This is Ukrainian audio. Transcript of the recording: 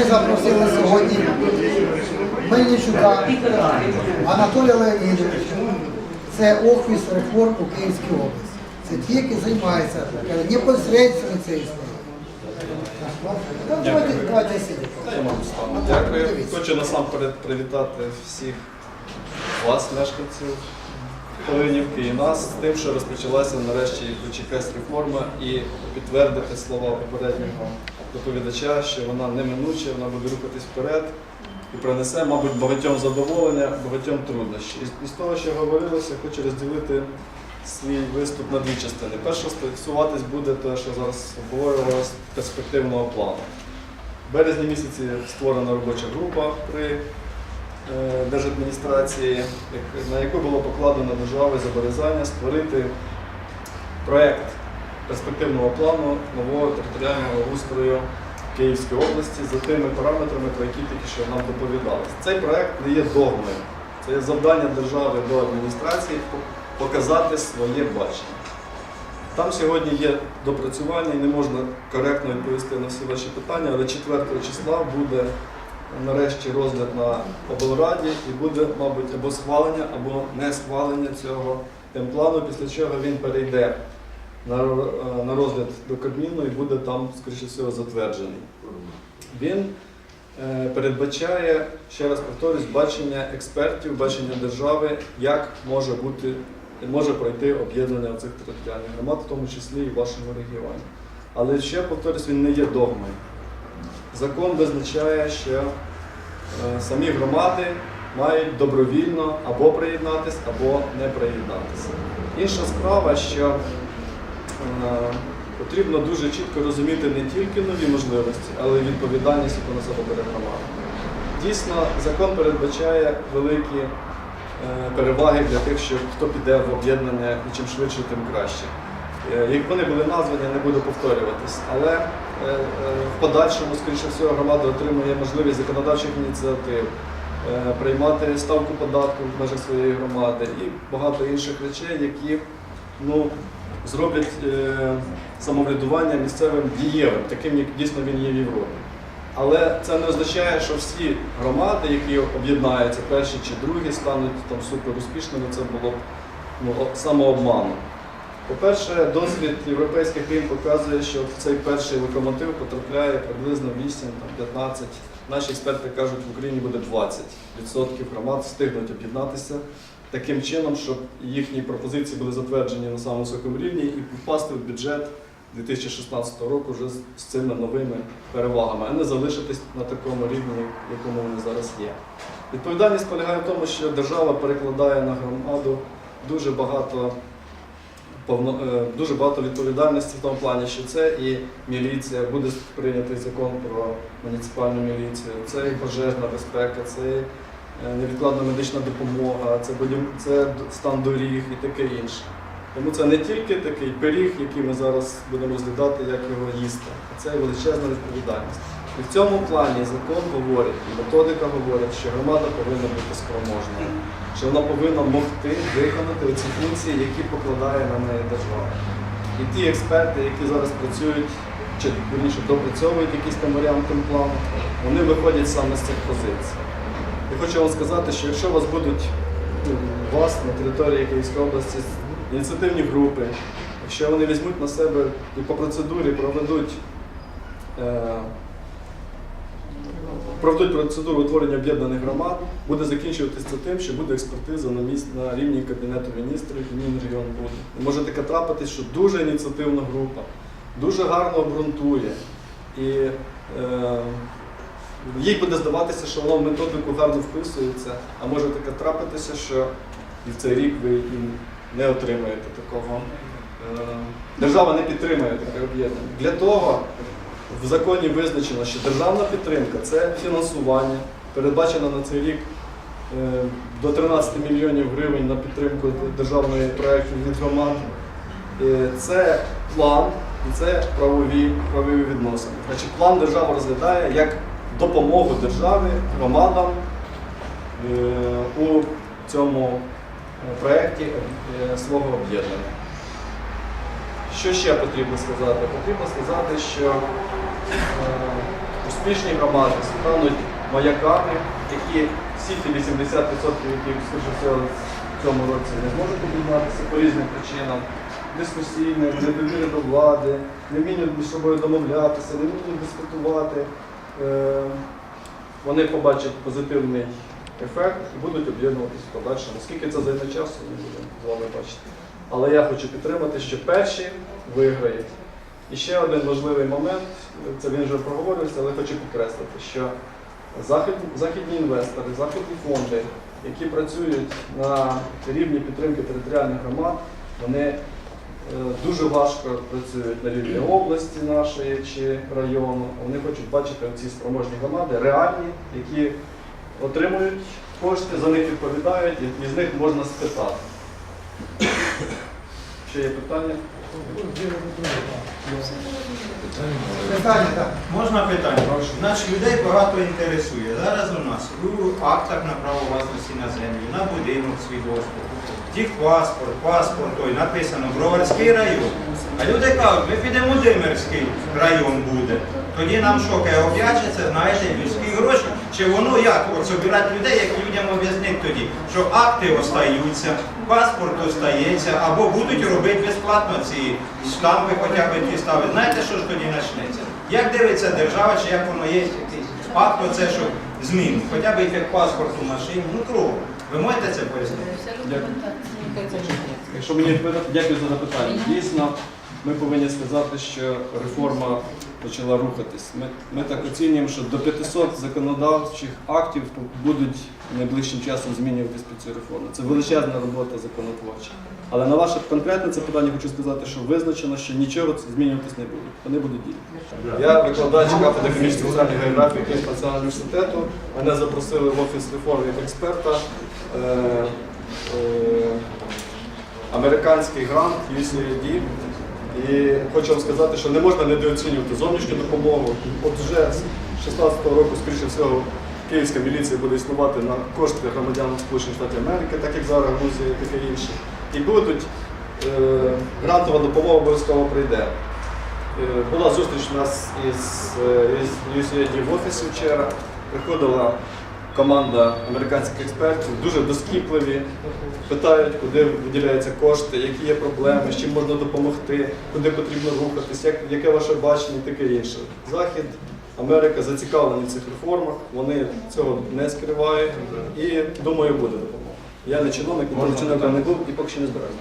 Ми запросили сьогодні Мельничука Анатолія Леонідовича. Це офіс реформ у Київській області. Це ті, які займаються непосередньо цією історією. Дякую. Хочу насамперед привітати всіх вас, мешканців Полинівки і нас з тим, що розпочалася нарешті хоч реформа і підтвердити слова попереднього доповідача, що вона неминуча, вона буде рухатись вперед і принесе, мабуть, багатьом задоволення, багатьом труднощі. І з того, що говорилося, хочу розділити свій виступ на дві частини. Перше стосуватись буде те, що зараз обговорювалося перспективного плану. В березні місяці створена робоча група при е, держадміністрації, на яку було покладено держави зобов'язання створити проєкт перспективного плану нового територіального устрою Київської області за тими параметрами, про які тільки що нам доповідалося. Цей проєкт не є догмою. Це є завдання держави до адміністрації показати своє бачення. Там сьогодні є допрацювання і не можна коректно відповісти на всі ваші питання, але 4 числа буде нарешті розгляд на облраді і буде, мабуть, або схвалення, або не схвалення цього темплану, після чого він перейде на, розгляд до Кабміну і буде там, скоріше всього, затверджений. Він е, передбачає, ще раз повторюсь, бачення експертів, бачення держави, як може бути може пройти об'єднання цих територіальних громад, в тому числі і в вашому регіоні. Але ще повторюсь, він не є догмою. Закон визначає, що е, самі громади мають добровільно або приєднатися, або не приєднатися. Інша справа, що е, потрібно дуже чітко розуміти не тільки нові можливості, але й відповідальність, яку на себе бере громада. Дійсно, закон передбачає великі е, переваги для тих, що хто піде в об'єднання і чим швидше, тим краще. Е, Як вони були названі, не буду повторюватись, але е, е, в подальшому, скоріше всього, громада отримує можливість законодавчих ініціатив, е, приймати ставку податку в межах своєї громади і багато інших речей, які ну, зроблять е, самоврядування місцевим дієвим, таким, як дійсно він є в Європі. Але це не означає, що всі громади, які об'єднаються, перші чи другі, стануть там супер успішними. Це було б ну, самообманом. По-перше, досвід європейських країн показує, що в цей перший локомотив потрапляє приблизно 8-15. Наші експерти кажуть, в Україні буде 20% громад встигнуть об'єднатися таким чином, щоб їхні пропозиції були затверджені на самому високому рівні і попасти в бюджет 2016 року вже з- цими новими перевагами, а не залишитись на такому рівні, якому вони зараз є. Відповідальність полягає в тому, що держава перекладає на громаду дуже багато е, дуже багато відповідальності в тому плані, що це і міліція, буде прийнятий закон про муніципальну міліцію, це і пожежна безпека, це невідкладна медична допомога, це, це стан доріг і таке інше. Тому це не тільки такий пиріг, який ми зараз будемо розглядати, як його їсти, а це величезна відповідальність. І в цьому плані закон говорить, і методика говорить, що громада повинна бути спроможною, що вона повинна могти виконати ці функції, які покладає на неї держава. І ті експерти, які зараз працюють, чи допрацьовують якісь там варіанти плану, вони виходять саме з цих позицій. Хочу вам сказати, що якщо у вас будуть ну, у вас на території Київської області ініціативні групи, якщо вони візьмуть на себе і по процедурі проведуть, е, проведуть процедуру утворення об'єднаних громад, буде закінчуватися тим, що буде експертиза на, місць, на рівні Кабінету міністрів Мінрегіон буде. І може таке трапитись, що дуже ініціативна група, дуже гарно обґрунтує. І е, їй буде здаватися, що воно в методику гарно вписується, а може таке трапитися, що і в цей рік ви і не отримаєте такого. е, Держава не підтримує таке об'єднання. Для того в законі визначено, що державна підтримка це фінансування, передбачено на цей рік е, до 13 мільйонів гривень на підтримку державної проєктів від громад. Е, Це план і це правові, правові відносини. Значить, план держава розглядає як допомогу держави громадам е, у цьому проєкті е, свого об'єднання. Що ще потрібно сказати? Потрібно сказати, що е, успішні громади стануть маяками, які всі ті 80%, які всього в цьому році не зможуть об'єднатися по різним причинам. Дискусійне, недовіри до влади, не вміння між собою домовлятися, не вміння дискутувати. Е, Вони побачать позитивний ефект і будуть об'єднуватися подальшому. Скільки це займе часу, ми будемо з вами бачити. Але я хочу підтримати, що перші виграють. І ще один важливий момент, це він вже проговорився, але хочу підкреслити, що західні інвестори, західні фонди, які працюють на рівні підтримки територіальних громад, вони дуже важко працюють на рівні області нашої чи району. Вони хочуть бачити ці спроможні громади, реальні, які отримують кошти, за них відповідають, і з них можна спитати. Ще є питання? Питання, так. Можна питання? Значить, людей багато інтересує. Зараз у нас у актах на право власності на землю, на будинок свідоцтво, паспорт, паспорт, той написано Броварський район. А люди кажуть, ми підемо Димирський район буде. Тоді нам що, каже, об'ячиться, знаєте, людські гроші. Чи воно як? От собирати людей, як людям об'яснити тоді, що акти остаються, паспорт остається, або будуть робити безплатно ці штампи, хоча б ті ставити. Знаєте, що ж тоді почнеться? Як дивиться держава, чи як воно є якийсь акт, оце що змін, хоча б як паспорт у машині, ну кров. Ви можете це пояснити? Якщо мені відповідати, дякую за запитання. Дійсно, ми повинні сказати, що реформа почала рухатись. Ми, ми так оцінюємо, що до 500 законодавчих актів будуть найближчим часом змінюватись під цю реформу. Це величезна робота законотворча. Але на ваше конкретне це питання хочу сказати, що визначено, що нічого змінюватись не буде. Вони будуть діяти. Я викладач кафедри економічної соціальної географії Київського національного університету. Мене запросили в офіс реформ як експерта. Е, е, американський грант USAID. І хочу вам сказати, що не можна недооцінювати зовнішню допомогу. От вже з 16-го року, скоріше всього, київська міліція буде існувати на кошти громадян Сполучених Штатів Америки, так як зараз Грузія і таке інше. І будуть е, грантова допомога обов'язково прийде. Е, Була зустріч у нас із USAID в офісі вчора. Приходила команда американських експертів, дуже доскіпливі, питають, куди виділяються кошти, які є проблеми, з чим можна допомогти, куди потрібно рухатись, як, яке ваше бачення таке інше. Захід, Америка зацікавлені в цих реформах, вони цього не скривають і думаю, буде допомога. Я не чиновник, ніколи чиновником не був і поки що не збираюся.